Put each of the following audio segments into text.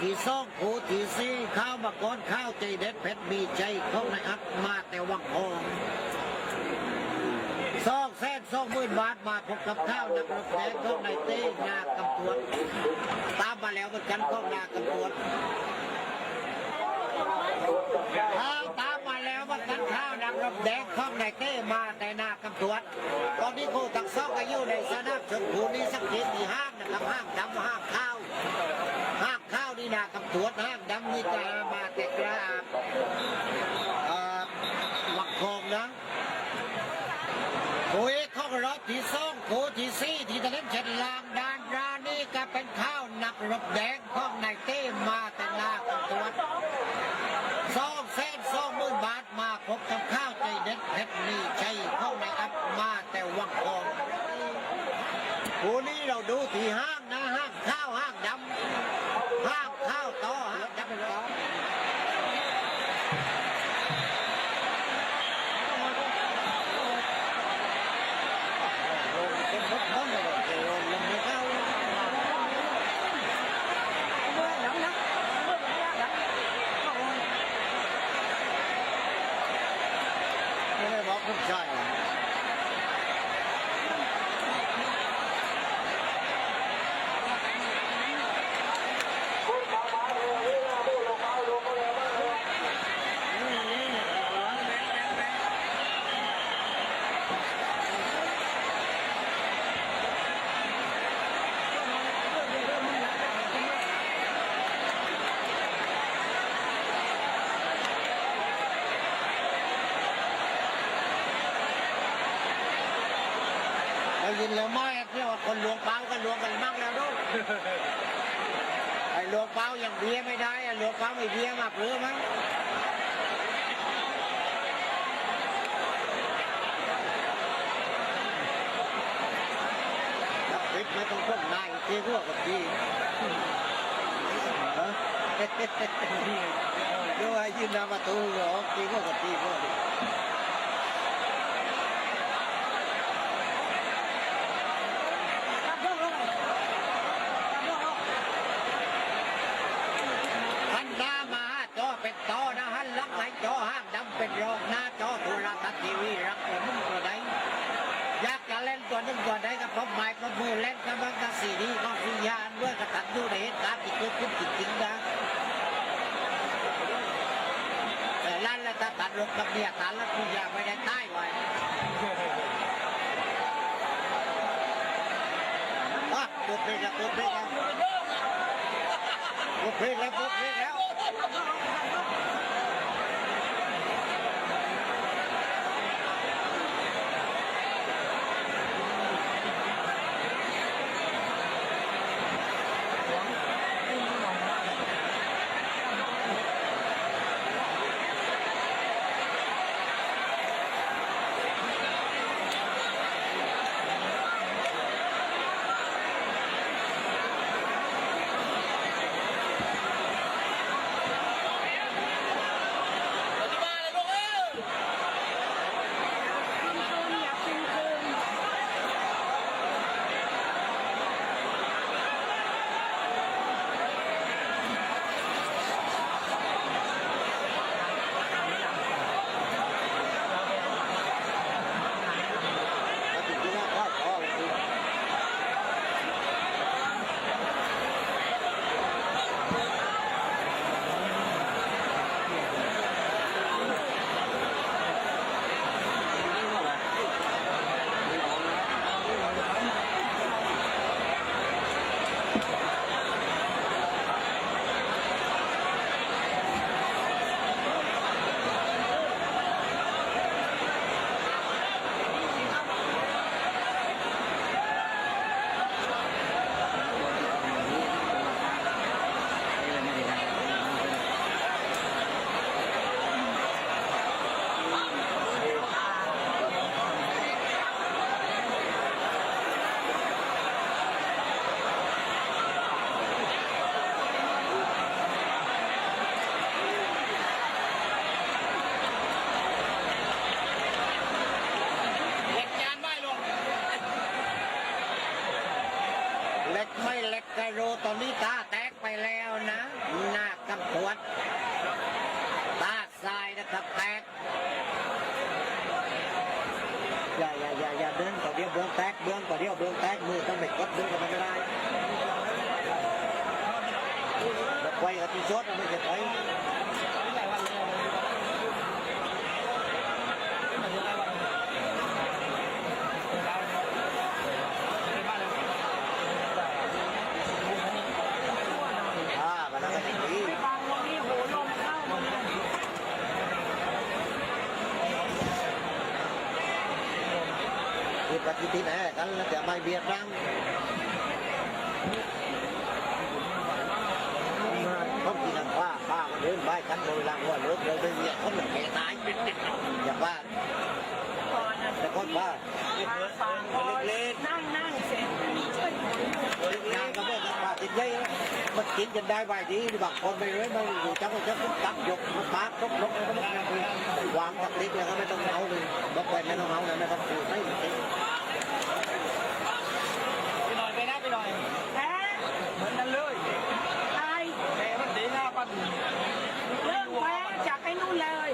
ที่สองโขที่สี่ข้าวมะกอนข้าวใจเด็ดเพชรมีใจเของนอัดมาแต่วังทองสองแสนสองมื่นบาทมาพบกับข้าวนักรบแดงเของนายเต้นากำตวดตามมาแล้วเหมือนกันเของนากำตวดข้าวตามมาแล้วว่ากันข้าวนักรบแดงเข้องในเต้มาแต่นากำตรวจตอนนี้ครูตักซอกก็อยู่ในสนามชมพูนี่สักทีที่ห้างนะครับห้างดำห้างข้าว ข้าวนี่นากำตรวจห้างดำนี่ตามาแต่กราบเอ่อวักคองนะโอ้ยข้องรถที่สองโคที่สี่ที่ตะเล่นเช็ดลางดานรานี่ก็เป็นข้าวหนักรบแดงข้องในเต้มาแต่หน้ากำตรวจสองแสนสองมื่นบาทมาพบกับข้าวใจเด็ดเพชรนี่ใช่ข้าในอัพมาแต่วังทองผู้นี้เราดูที่ห้างนะห้างข้าวห้างดำห้างข้าวต่อห้างดำต่อเป็นรถบ้องเลยเดี๋ยวลงไม่เข้า ไม่ได้บอกคุณชาย ได้ยินแล้วไหมเที่ยวาคนหลวงเปากันหลวงกันมั่งแล้วดู ไอ้หลวงเปายังเบียร์ไม่ได้อะหลวงเปาไม่เบียร์มาเปลือมั้งจับปิดไม่ต้องพ่นนายเที่ยวกับพี่ฮะดูให้ยืนหน้าประตูเหรอตีพวกกับตีพวก หันหน้ามาจอเป็นต่อนะหันหลังให้จอห้างดำเป็นรองหน้าจอโทรทัศน์ทีวีรักตัวมึงตัวใดอยากจะเล่นตัวหนึงตัวใดก็พบไม้พบมือเล่นกับมันกับสีดีก็สียานด้วยกระตันดูในเหตุการณ์ที่เกิดขึ้นจริงๆนะแต่ลั่นแลงกับเบียตันแล้วคุณอยากไม่ได้ใต้ไว้อะตัวเพลงแล้วตัวเพลงแล้วตัวเพลงแล้วตัวเพลงแล้ว ตักแตกอย่าอย่าอย่าอย่าเดินต่อเดียวเบื้องแตกเบื้องต่อเดียวเบื้องแตกมือต้องไปกดเบื้องกันไม่ได้ไว้กับที่ชดไม่จะถอย คือปฏิทินแห่กันแล้วจะไม่เบียดรังเขากินน้ำป้าป้ามันเดินไปกันโดยลังว่าเลิกเลยไปเบียดเขาหมือนแกตายอย่างว่าแต่คนว่าฝากคอยนั่งนั่งเสร็จช่วยหมุนงก็เพื่อนป้าติดเยอะมันกินกันได้ไหวดีบางคนไม่รู้ไม่อยู่จังก็จะตักยกมันปากตกลงแล้วก็มันวางตักติดแล้วก็ไม่ต้องเอาเลยบอกไปไม่ต้องเอานะไม่ต้องพูดไม่ติด ไปหน่อยไปนะไปหน่อย แพ้ เหมือนกันเลย ตาย แต่มันดีหน้าปั้น เรื่องแพ้จากไอ้นู่นเลย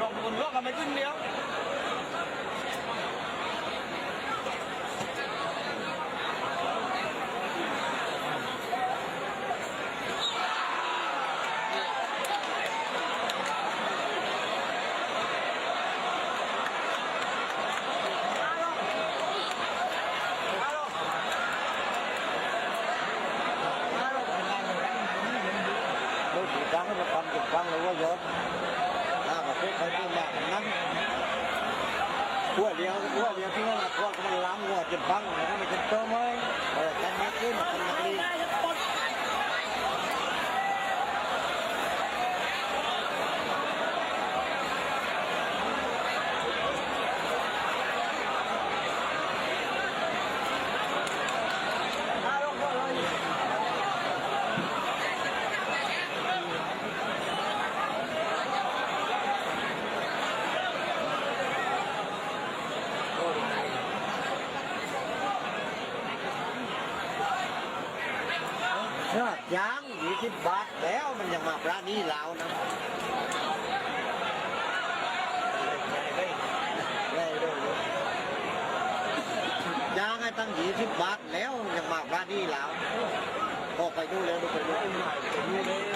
ลองคนร่วงกันไมขึ้นเดียว ร้าปลานี่ลาวนะยางให้ตั้งยี่สิบบาทแล้วยังมาปลานี่ลาวออกไปดูแล้วดูไปดู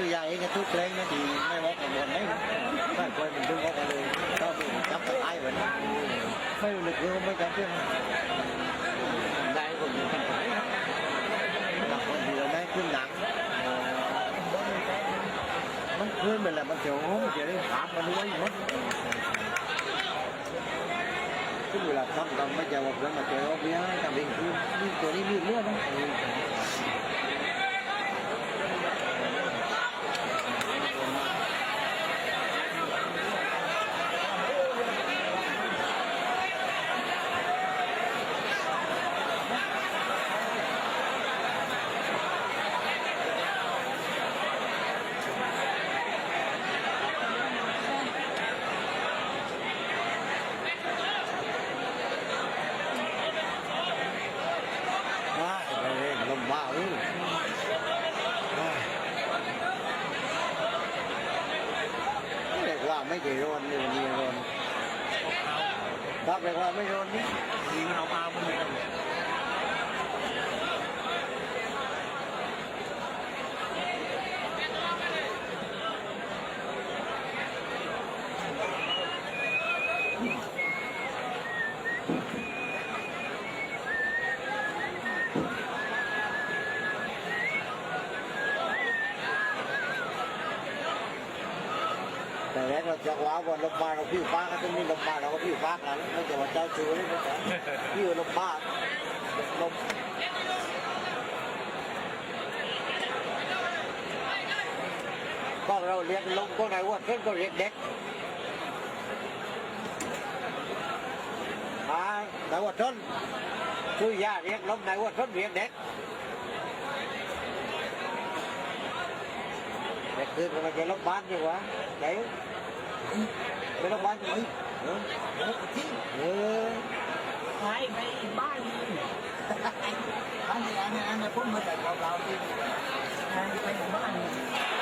คือใหญ่ก็ทุกเพลงนะดีไม่บอกกันหมดไม่ถ้าคนมันดึงออกมาเลยก็มีจับตายเหมือนไม่รู้ลึกเรื่องไม่จำเป็นได้คนอยู่กันไปหนักคนเดียวได้ขึ้นหนังมันขึ้นไปแล้วมันเสียวมันเสียวได้ถามมันไว้หมดซึ่งเวลาทำทำไม่จะว่าเพื่อนมาเจอว่าเบี้ยทำเองคือตัวนี้มีเรื่องนะ จากว้าวันลบมาเราพี่ฟ้าก็จงมีลบมาเราก็พี่ฟ้ากันไม่ใช่ว่าเจ้าชู้นี่นพี่ลบมาลบก็เราเรียกลงก็ไหนว่าเพ่นก็เรียกเด็กมาไหนว่าชนช่วยยาเรียกลงไหนว่าชนเรียกเด็กเด็กคือมันจะลบบ้านอยู่วะไหน Bên đó bán cho mấy? Ừ. Nó có chín. Ừ. Hai cái ba nghìn. Anh anh anh anh phút mới chạy vào vào đi. Hai cái ba nghìn.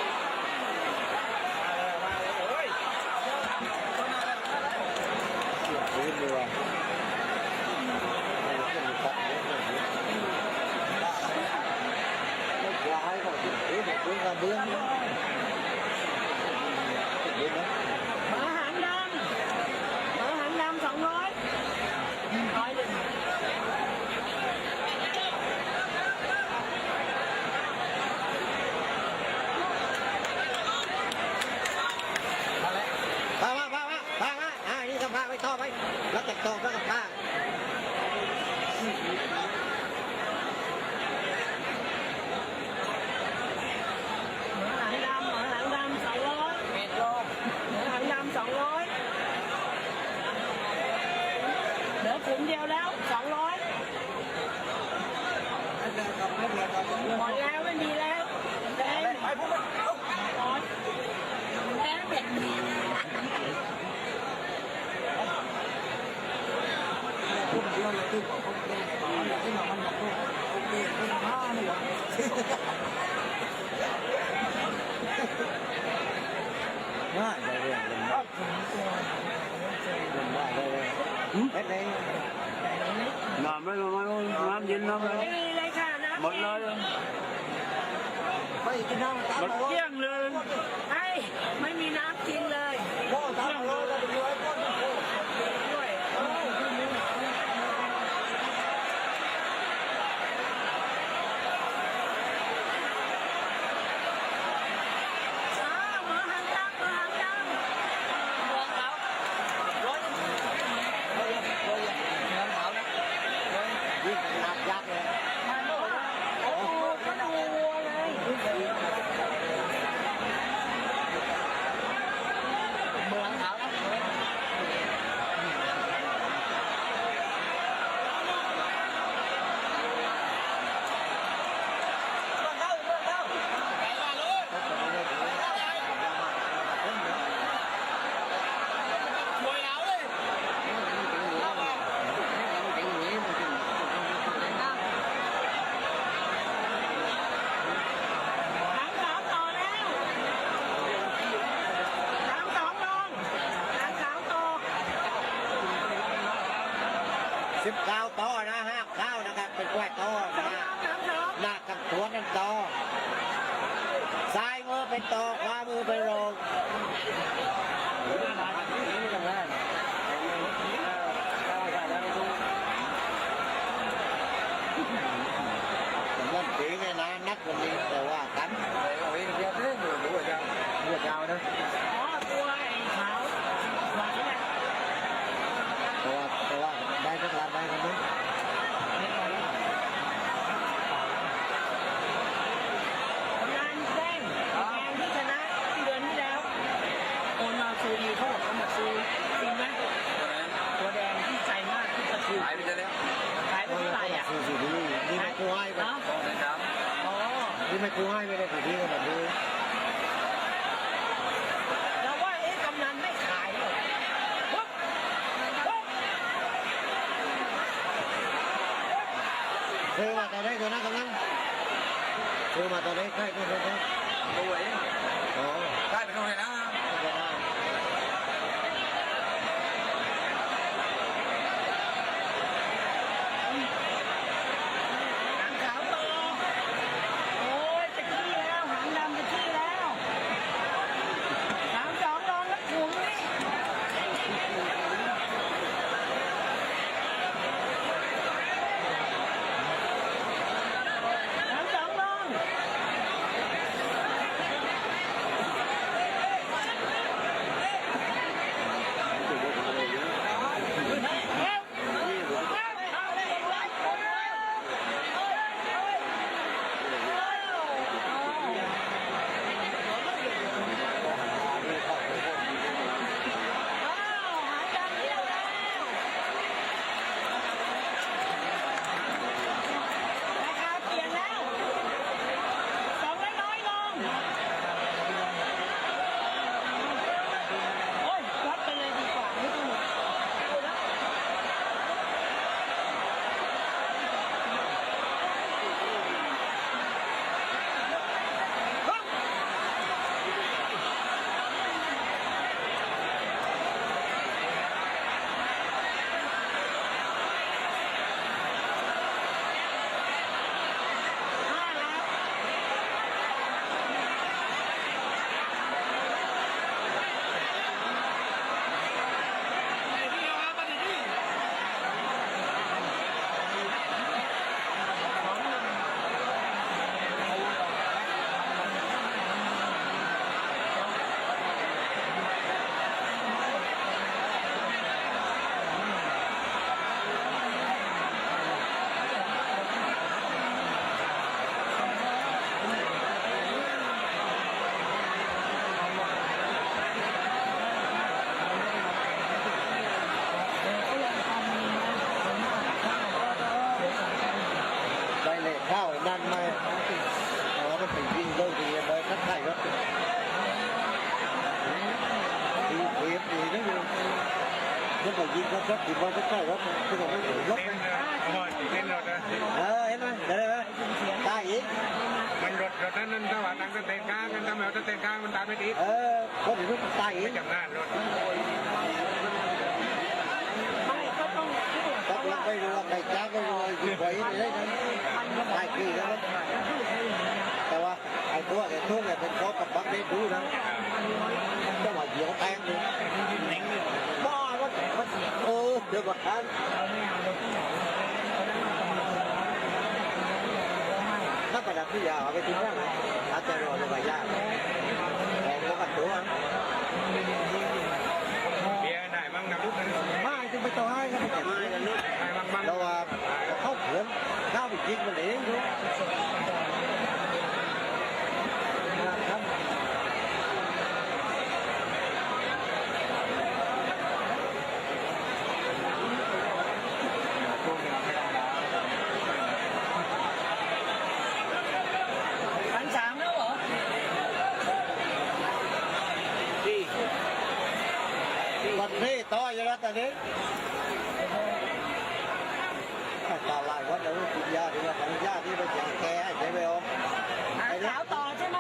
น้ำไม่ไม่น้ำเย็นน้ำอะไรม่มีเลยค่ะน้ำหมดเลยไม่กินน้ำหมดเกลี้ยงเลยไม่ไม่มีน้ำกินเลยพ่อทำเลยแล้วไปย้อยพ่อ ซื้อมาตอนนี้ตัวนั้นกำลังซื้อมาตอนนี้ใกล้ก็ตัวนั้นตัวไหนอ๋อใกล้เป็นตัวไหนนะ ดี๋ยก่อนถ้าประดับที่ยาวเอาไปทิ้งได้ไหอาจจะรอลงไปยากแรงก็กระตัวเบียร์ได้บ้างนะลูกไม่ถึงไปต่อให้ก็ไม่ได้เราว่าเขาเผื่อข้าวไปกิงมันเองด้วย นี่ต่อยแล้วตอนนี้ตาลายวัดแล้วกินยาดีกว่าของยาที่ไปแจกแกให้ใช่ไหมอ๋ขาวต่อใช่ไหม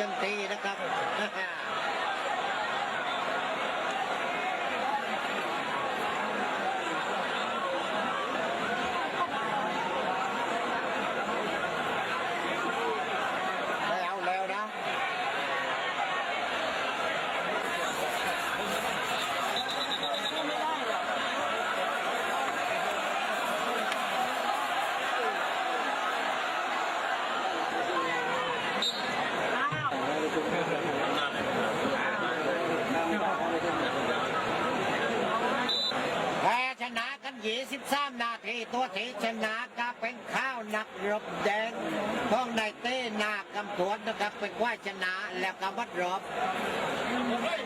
ยังตี และคำว่า drop ผม